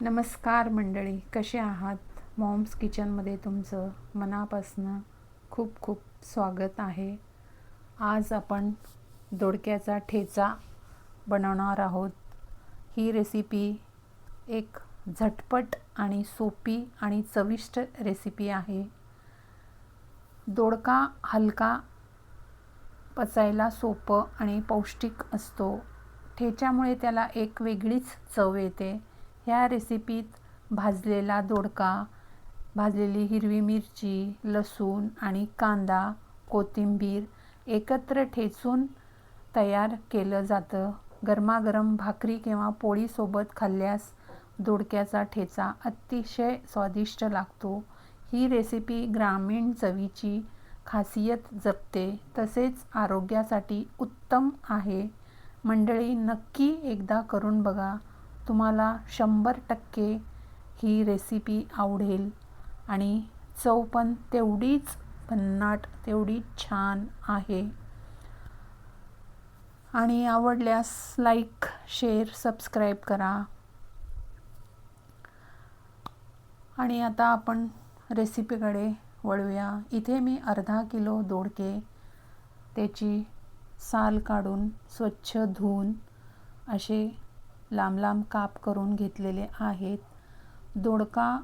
नमस्कार मंडळी कसे आहात? मॉम्स किचनमध्ये तुमचं मनापासनं खूप खूप स्वागत आहे. आज आपण दोडक्याचा ठेचा बनवणार आहोत. ही रेसिपी एक झटपट आणि सोपी आणि चविष्ट रेसिपी आहे. दोडका हलका पचायला सोपं आणि पौष्टिक असतो. ठेच्यामुळे त्याला एक वेगळीच चव येते. ह्या रेसिपीत भाजलेला दोडका भाजलेली हिरवी मिरची लसूण आणि कांदा कोथिंबीर एकत्र ठेचून तयार केलं जातं. गरमागरम भाकरी किंवा पोळीसोबत खाल्ल्यास दोडक्याचा ठेचा अतिशय स्वादिष्ट लागतो. ही रेसिपी ग्रामीण चवीची खासियत जपते. तसेच आरोग्यासाठी उत्तम आहे. मंडळी नक्की एकदा करून बघा. तुम्हाला शंभर टक्के ही रेसिपी आवडेल. आणि चव पण तेवढीच भन्नाट तेवढी छान आहे. आणि आवडल्यास लाईक शेअर सबस्क्राईब करा. आणि आता आपण रेसिपीकडे वळूया. इथे मी अर्धा किलो दोडके त्याची साल काढून स्वच्छ धुवून असे लांब लांब काप करून घेतलेले आहेत. दोडका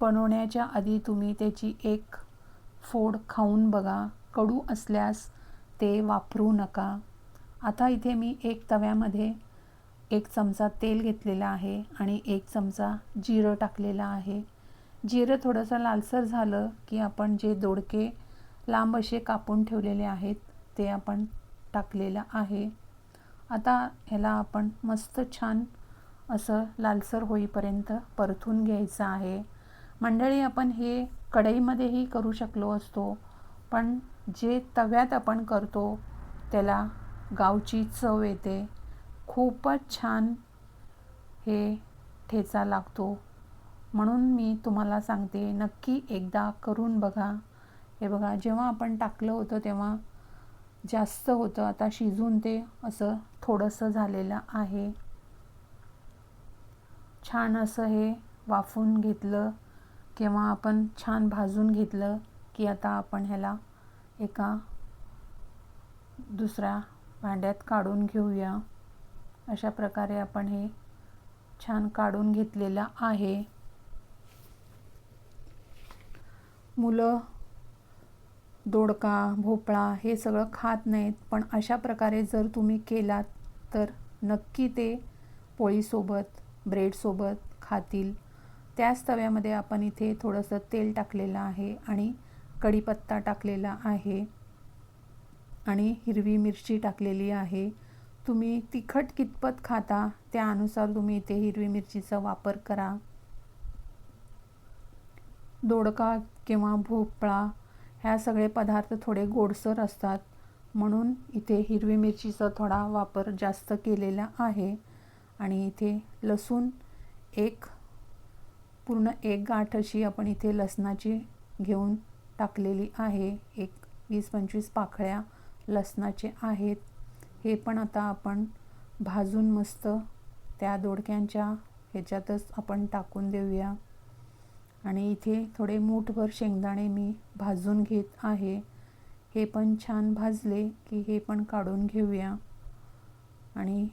बनवण्याच्या आधी तुम्ही त्याची एक फोड खाऊन बघा. कडू असल्यास ते वापरू नका. आता इथे मी एक तव्यामध्ये एक चमचा तेल घेतलेला आहे आणि एक चमचा जिरं टाकलेलं आहे. जिरं थोडंसं लालसर झालं की आपण जे दोडके लांब असे कापून ठेवलेले आहेत ते आपण टाकलेलं आहे. आता ह्याला आपण मस्त छान असं लालसर होईपर्यंत परतून घ्यायचं आहे. मंडळी आपण हे कढईमध्येही करू शकलो असतो पण जे तव्यात आपण करतो त्याला गावची चव येते. खूपच छान हे ठेचा लागतो. म्हणून मी तुम्हाला सांगते नक्की एकदा करून बघा. हे बघा जेव्हा आपण टाकलं होतं तेव्हा जास्त होतं. आता शिजून ते असं थोडंसं झालेलं आहे. छान असं हे वाफून घेतलं किंवा आपण छान भाजून घेतलं की आता आपण ह्याला एका दुसऱ्या भांड्यात काढून घेऊया. अशा प्रकारे आपण हे छान काढून घेतलेलं आहे. मुलं दोडका भोपळा हे सगळं खात नाहीत. पण अशा प्रकारे जर तुम्ही केलात तर नक्की ते पोळीसोबत ब्रेडसोबत खातील. त्याच तव्यामध्ये आपण इथे थोडंसं तेल टाकलेलं आहे आणि कढीपत्ता टाकलेला आहे आणि हिरवी मिरची टाकलेली आहे. तुम्ही तिखट कितपत खाता त्यानुसार तुम्ही इथे हिरवी मिरचीचा वापर करा. दोडका किंवा भोपळा ह्या सगळे पदार्थ थोडे गोडसर असतात. म्हणून इथे हिरवी मिरचीचा थोडा वापर जास्त केलेला आहे. आणि इथे लसूण एक पूर्ण एक गाठ अशी आपण इथे लसणाची घेऊन टाकलेली आहे. एक वीस पंचवीस पाकळ्या लसणाचे आहेत. हे पण आता आपण भाजून मस्त त्या दोडक्यांच्या ह्याच्यातच आपण टाकून देऊया. आणि इथे थोडे मूठभर शेंगदाणे मी भाजून घेत आहे. हे पण छान भाजले की हे पण काढून घेऊया. आणि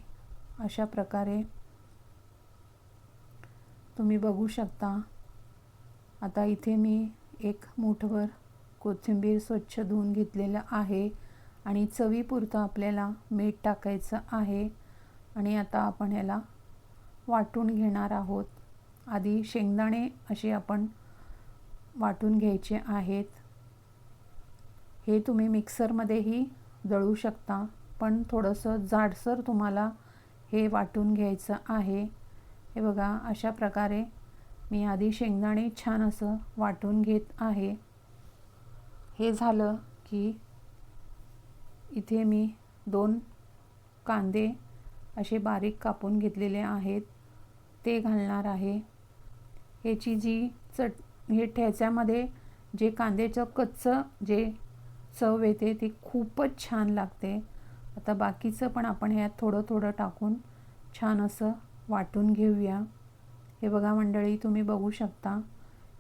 अशा प्रकारे तुम्ही बघू शकता. आता इथे मी एक मूठभर कोथिंबीर स्वच्छ धुवून घेतलेलं आहे आणि चवीपुरतं आपल्याला मीठ टाकायचं आहे. आणि आता आपण याला वाटून घेणार आहोत. आधी शेंगदाणे असे आपण वाटून घ्यायचे आहेत. हे तुम्ही मिक्सरमध्येही दळू शकता पण थोडंसं जाडसर तुम्हाला हे वाटून घ्यायचं आहे. हे बघा अशा प्रकारे मी आधी शेंगदाणे छान असं वाटून घेत आहे. हे झालं की इथे मी दोन कांदे असे बारीक कापून घेतलेले आहेत. ते घालणार आहे. ह्याची जी चट हे ठेच्यामध्ये जे कांद्याचं कच्चं जे चव येते ती खूपच छान लागते. आता बाकीचं पण आपण ह्यात थोडं थोडं टाकून छान असं वाटून घेऊया. हे बघा मंडळी तुम्ही बघू शकता.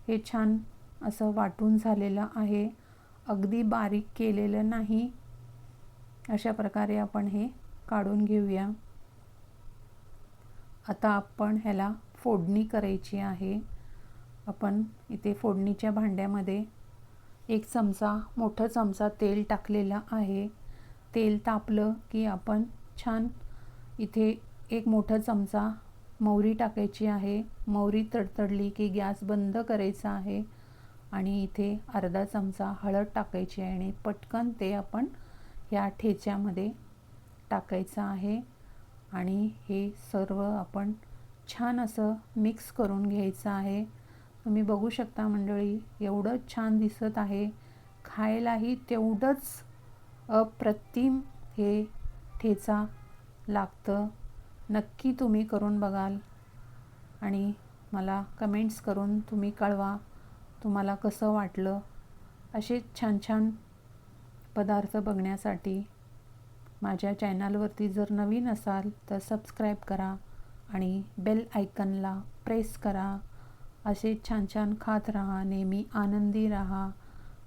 हे छान असं वाटून झालेलं आहे. अगदी बारीक केलेलं नाही. अशा प्रकारे आपण हे काढून घेऊया. आता आपण ह्याला फोडणी करायची आहे. आपण इथे फोडणीच्या भांड्यामध्ये एक चमचा मोठा चमचा तेल टाकलेला आहे. तेल तापलं की आपण छान इथे एक मोठा चमचा मोहरी टाकायची आहे. मोहरी तडतडली की गॅस बंद करायचा आहे आणि इथे अर्धा चमचा हळद टाकायची आहे आणि पटकन ते आपण या ठेच्यामध्ये टाकायचं आहे. आणि हे सर्व आपण छान असं मिक्स करून घ्यायचं आहे. तुम्ही बघू शकता मंडळी एवढं छान दिसत आहे. खायलाही तेवढंच अप्रतिम हे ठेचा लागतं. नक्की तुम्ही करून बघाल आणि मला कमेंट्स करून तुम्ही कळवा तुम्हाला कसं वाटलं. असे छान छान पदार्थ बघण्यासाठी माझ्या चॅनलवरती जर नवीन असाल तर सबस्क्राईब करा आणि बेल आयकनला प्रेस करा. असे छान छान खात राहा नेहमी आनंदी राहा.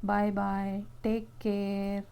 Bye bye take care